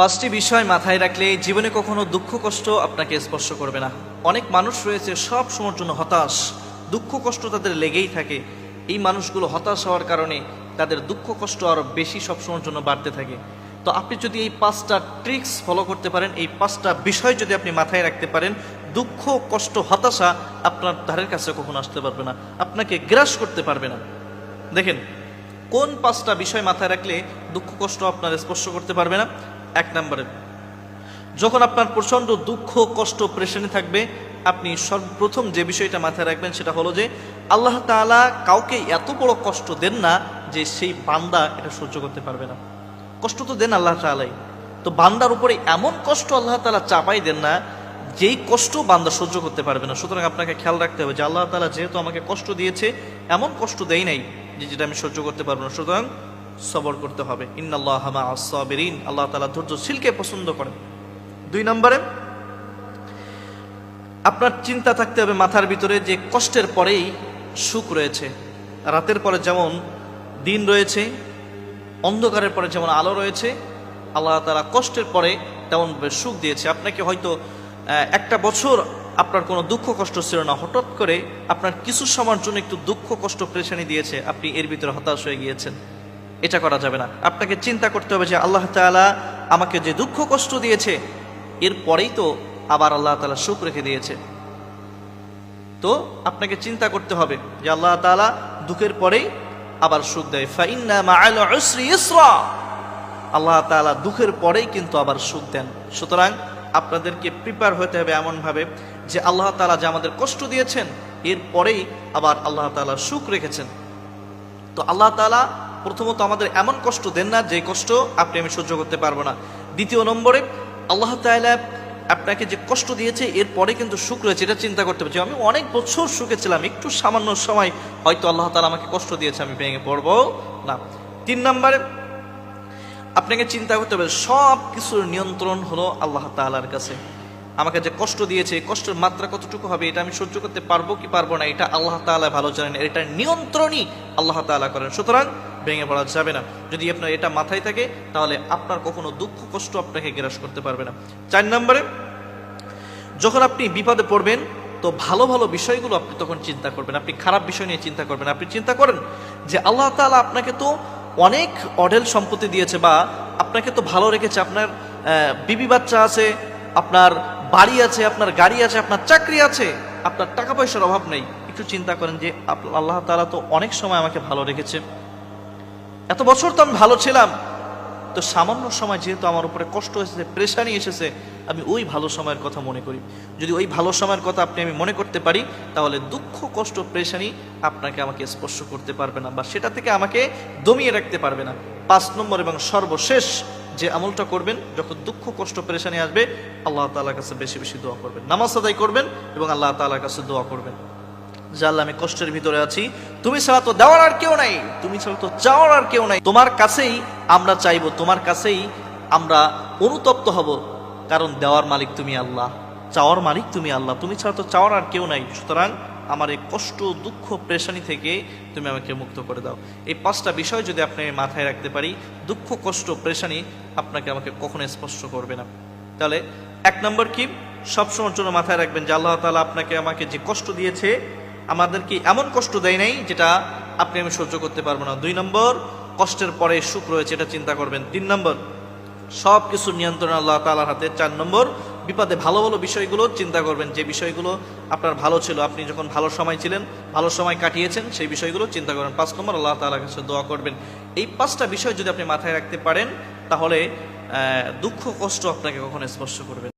পাঁচটি বিষয় মাথায় রাখলে জীবনে কখনো দুঃখ, কষ্ট আপনাকে স্পর্শ করবে না। অনেক মানুষ রয়েছে সব সময়ের জন্য হতাশ। দুঃখ, কষ্ট তাদের লেগেই থাকে। এই মানুষগুলো হতাশ হওয়ার কারণে তাদের দুঃখ, কষ্ট আরও বেশি সব সময়ের জন্য বাড়তে থাকে। তো আপনি যদি এই পাঁচটা ট্রিক্স ফলো করতে পারেন, এই পাঁচটা বিষয় যদি আপনি মাথায় রাখতে পারেন, দুঃখ, কষ্ট, হতাশা আপনার ধারের কাছে কখনো আসতে পারবে না। আপনাকে গ্রাস করতে পারবে না। দেখেন, কোন পাঁচটা বিষয় মাথায় রাখলে দুঃখ, কষ্ট আপনার স্পর্শ করতে পারবে না? এক নম্বরে, যখন আপনার প্রচণ্ড দুঃখ, কষ্ট প্রেশানি থাকবে, আপনি সর্বপ্রথম যে বিষয়টা মাথায় রাখবেন সেটা হলো যে, আল্লাহ তাআলা কাউকে এত বড় কষ্ট দেন না যে সেই বান্দা এটা সহ্য করতে পারবে না। কষ্ট তো দেন আল্লাহ তাআলাই। তো বান্দার উপরে এমন কষ্ট আল্লাহ তালা চাপাই দেন না, যেই কষ্ট বান্দা সহ্য করতে পারবে না। সুতরাং আপনাকে খেয়াল রাখতে হবে যে, আল্লাহ তালা যেহেতু আমাকে কষ্ট দিয়েছে, এমন কষ্ট দেয় নাই যে, যেটা আমি সহ্য করতে পারব না। সুতরাং সবর করতে হবে। ইন্নাল্লাহ হামা আসসাবিরিন। আল্লাহ তাআলা ধৈর্যশীলকে পছন্দ করেন। দুই নম্বরে, আপনার চিন্তা থাকতে হবে মাথার ভিতরে যে কষ্টের পরেই সুখ রয়েছে। রাতের পরে যেমন দিন রয়েছে, অন্ধকারের পরে যেমন আলো রয়েছে, আল্লাহ তালা কষ্টের পরে তেমন সুখ দিয়েছে। আপনাকে হয়তো একটা বছর আপনার কোনো দুঃখ কষ্ট ছিল না। হঠাৎ করে আপনার কিছু সময়ের জন্য একটু দুঃখ কষ্ট প্রেশানি দিয়েছে। আপনি এর ভিতরে হতাশ হয়ে গিয়েছেন। এটা করা যাবে না। আপনাকে চিন্তা করতে হবে যে আল্লাহ তাআলা আমাকে যে দুঃখ কষ্ট দিয়েছে, এর পরেই তো আবার আল্লাহ তালা সুখ রেখে দিয়েছে। তো আপনাকে চিন্তা করতে হবে যে আল্লাহ তাআলা দুঃখের পরেই আবার সুখ দেয়। আল্লাহ তাআলা দুঃখের পরেই কিন্তু আবার সুখ দেন। সুতরাং আপনাদেরকে প্রিপেয়ার হতে হবে এমনভাবে যে আল্লাহ তাআলা যে আমাদের কষ্ট দিয়েছেন, এর পরেই আবার আল্লাহ তাআলা সুখ রেখেছেন। তো আল্লাহ তাআলা প্রথমত আমাদের এমন কষ্ট দেন না যে কষ্ট আপনি আমি সহ্য করতে পারব না। দ্বিতীয় নম্বরে, আল্লাহ তাআলা আপনাকে যে কষ্ট দিয়েছে এরপরে কিন্তু সুখ রয়েছে, এটা চিন্তা করতে পারছি আমি অনেক বছর সুখে ছিলাম, একটু সামান্য সময় হয়তো আল্লাহ তাআলা আমাকে কষ্ট দিয়েছে, আমি ভেঙে পড়ব না। তিন নম্বরে, আপনাকে চিন্তা করতে হবে, সব কিছুর নিয়ন্ত্রণ হলো আল্লাহ তাআলার কাছে। আমাকে যে কষ্ট দিয়েছে কষ্টের মাত্রা কতটুকু হবে, এটা আমি সহ্য করতে পারব কি পারব না, এটা আল্লাহ তাআলা ভালো জানেন এটা নিয়ন্ত্রণই আল্লাহ তাআলা করেন। সুতরাং ভেঙে পড়া যাবে না। যদি আপনার এটা মাথায় থাকে, তাহলে আপনার কখনো দুঃখ, কষ্ট আপনাকে গ্রাস করতে পারবে না। চার নম্বরে, যখন আপনি বিপদে পড়বেন, তো ভালো ভালো বিষয়গুলো আপনি তখন চিন্তা করবেন। আপনি খারাপ বিষয় নিয়ে চিন্তা করবেন। আপনি চিন্তা করেন যে আল্লাহ তাআলা আপনাকে তো অনেক অডেল সম্পত্তি দিয়েছে বা আপনাকে তো ভালো রেখেছে। আপনার বিবি বাচ্চা আছে, আপনার বাড়ি আছে, আপনার গাড়ি আছে, আপনার চাকরি আছে, আপনার টাকা পয়সার অভাব নেই। একটু চিন্তা করেন যে আল্লাহ তাআলা তো অনেক সময় আমাকে ভালো রেখেছে। এত বছর তো আমি ভালো ছিলাম। তো সামান্য সময় যেহেতু আমার উপরে কষ্ট এসেছে প্রেশানি এসেছে, আমি ওই ভালো সময়ের কথা মনে করি। যদি ওই ভালো সময়ের কথা আপনি আমি মনে করতে পারি, তাহলে দুঃখ, কষ্ট প্রেশানি আপনাকে আমাকে স্পর্শ করতে পারবে না বা সেটা থেকে আমাকে দমিয়ে রাখতে পারবে না। পাঁচ নম্বর এবং সর্বশেষ যে আমলটা করবেন, যখন দুঃখ, কষ্ট প্রেশানি আসবে, আল্লাহ তালার কাছে বেশি বেশি দোয়া করবেন। নামাজ আদায় করবেন এবং আল্লাহ তালার কাছে দোয়া করবেন। আল্লাহ আমি কষ্টের ভিতরে আছি। তুমি ছাড়া তো দেওয়ার আর কেউ নাই। তুমি ছাড়া তো চাওয়ার আর কেউ নাই। তোমার কাছেই আমরা চাইব, তোমার কাছেই আমরা অনুতপ্ত হব। কারণ দেওয়ার মালিক তুমি আল্লাহ। চাওয়ার মালিক তুমি আল্লাহ। তুমি ছাড়া তো চাওয়ার আর কেউ নাই। সুতরাং আমার এই কষ্ট, দুঃখ, প্রেশানি থেকে তুমি আমাকে মুক্ত করে দাও। এই পাঁচটা বিষয় যদি আপনি মাথায় রাখতে পারি, দুঃখ, কষ্ট, প্রেশানি আপনাকে আমাকে কখনো স্পর্শ করবে না। তাহলে এক নম্বর কি? সবসময়ের জন্য মাথায় রাখবেন যে আল্লাহ তাআলা আপনাকে আমাকে যে কষ্ট দিয়েছে আমাদেরকে এমন কষ্ট দেয় নাই যেটা আপনি আমি সহ্য করতে পারব না। দুই নম্বর, কষ্টের পরে সুখ রয়েছে, এটা চিন্তা করবেন। তিন নম্বর সব কিছু নিয়ন্ত্রণ আল্লাহ তাআলার হাতে। চার নম্বর, বিপদে ভালো ভালো বিষয়গুলো চিন্তা করবেন। যে বিষয়গুলো আপনার ভালো ছিল, আপনি যখন ভালো সময় ছিলেন, ভালো সময় কাটিয়েছেন, সেই বিষয়গুলো চিন্তা করবেন। পাঁচ নম্বর, আল্লাহ তাআলার কাছে দোয়া করবেন। এই পাঁচটা বিষয় যদি আপনি মাথায় রাখতে পারেন, তাহলে দুঃখ, কষ্ট আপনাকে কখনো স্পর্শ করবে না।